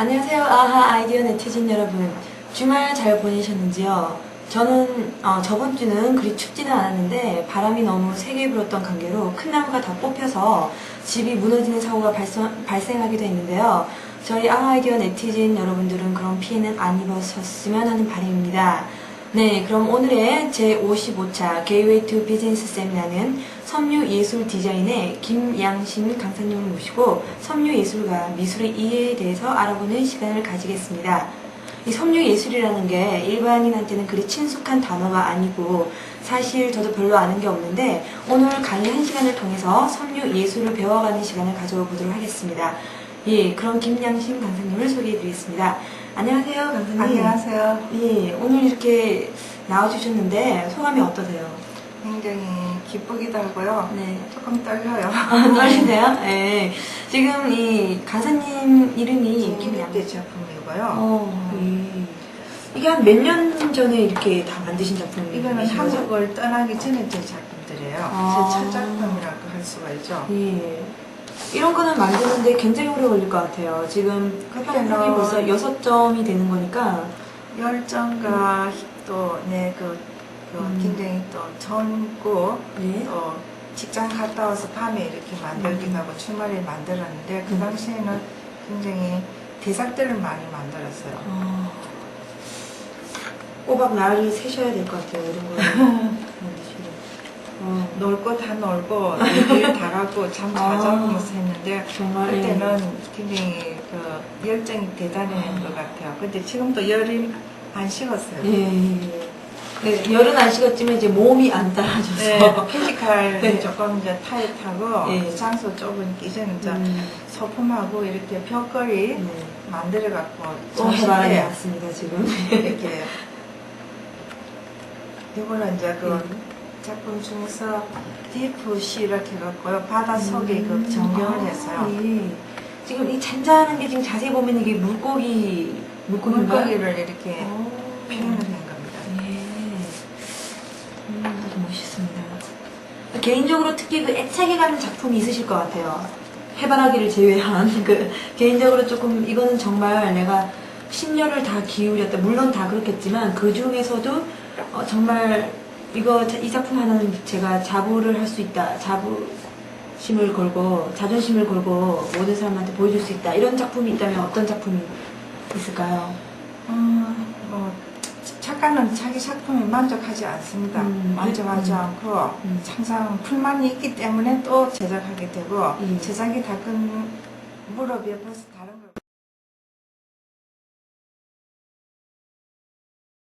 안녕하세요. 아하 아이디어 네티즌 여러분. 주말 잘 보내셨는지요? 저는 어, 저번 주는 그리 춥지는 않았는데 바람이 너무 세게 불었던 관계로 큰 나무가 다 뽑혀서 집이 무너지는 사고가 발생, 발생하기도 했는데요. 저희 아하 아이디어 네티즌 여러분들은 그런 피해는 안 입으셨으면 하는 바람입니다. 네, 그럼 오늘의 제55차 게이웨이 투 비즈니스 세미나는 섬유 예술 디자인의 김양신 강사님을 모시고 섬유 예술과 미술의 이해에 대해서 알아보는 시간을 가지겠습니다. 이 섬유 예술이라는 게 일반인한테는 그리 친숙한 단어가 아니고 사실 저도 별로 아는 게 없는데 오늘 강의 한 시간을 통해서 섬유 예술을 배워가는 시간을 가져보도록 하겠습니다. 예, 그럼 김양신 강사님을 소개해드리겠습니다. 안녕하세요, 강사님. 안녕하세요. 예, 오늘 이렇게 나와주셨는데 소감이 어떠세요? 굉장히 기쁘기도 하고요. 네. 조금 떨려요. 아, 떨리세요? 네. 지금 이 강사님 이름이 김양. 김양대 작품이고요. 어, 예. 이게 한 몇 년 전에 이렇게 다 만드신 작품이에요? 이거는 한국을 떠나기 전에 제 작품들이에요. 아. 제첫 작품이라고 할 수가 있죠. 예. 이런 거는 만드는데 굉장히 오래 걸릴 것 같아요. 지금 그때는 평균이 벌써 여섯 점이 되는 거니까. 열정과 또, 네, 그, 그 음. 굉장히 또 젊고, 네. 또 직장 갔다 와서 밤에 이렇게 만들기도 음. 하고 주말에 만들었는데, 그 음. 당시에는 굉장히 대작들을 많이 만들었어요. 어, 꼬박 날을 세셔야 될 것 같아요. 이런 거 만드시면. 어, 놀고 다 놀고 일다다 아. 자면서 했는데 정말. 그때는 굉장히 그 열정이 대단한 아. 것 같아요. 근데 지금도 열이 안 식었어요. 예. 예. 네, 열은 안 식었지만 이제 몸이 안 따라줘서. 네, 피지컬 네. 조금 이제 타이트하고 예. 장소 좁은 이제는 이제 음, 소품하고 이렇게 벽걸이 네. 만들어 갖고 또 해바람이 전시대 왔습니다, 지금. 이렇게 이거는 이제 그 음. 작품 중에서 디프 시 이렇게 해갖고요 바다 속에 음. 그 전경을 아, 했어요. 예. 지금 이 잔잔한 게 지금 자세히 보면 이게 물고기, 물고기인가요? 물고기를 이렇게 어. 표현을 한 겁니다. 예. 음, 아주 멋있습니다. 개인적으로 특히 그 애착이 가는 작품이 있으실 것 같아요. 해바라기를 제외한 그 개인적으로 조금 이거는 정말 내가 심려를 다 기울였다. 물론 다 그렇겠지만 그 중에서도 어, 정말 이거 자- 이 작품 하나는 제가 자부를 할 수 있다. 자부심을 걸고 자존심을 걸고 모든 사람한테 보여줄 수 있다. 이런 작품이 있다면 어떤 작품이 있을까요? 음, 뭐 작가는 자기 작품에 만족하지 않습니다. 음, 만족하지 음. 않고 음. 항상 불만이 있기 때문에 또 제작하게 되고 음. 제작이 다큰 무릎에 벌써 다른 걸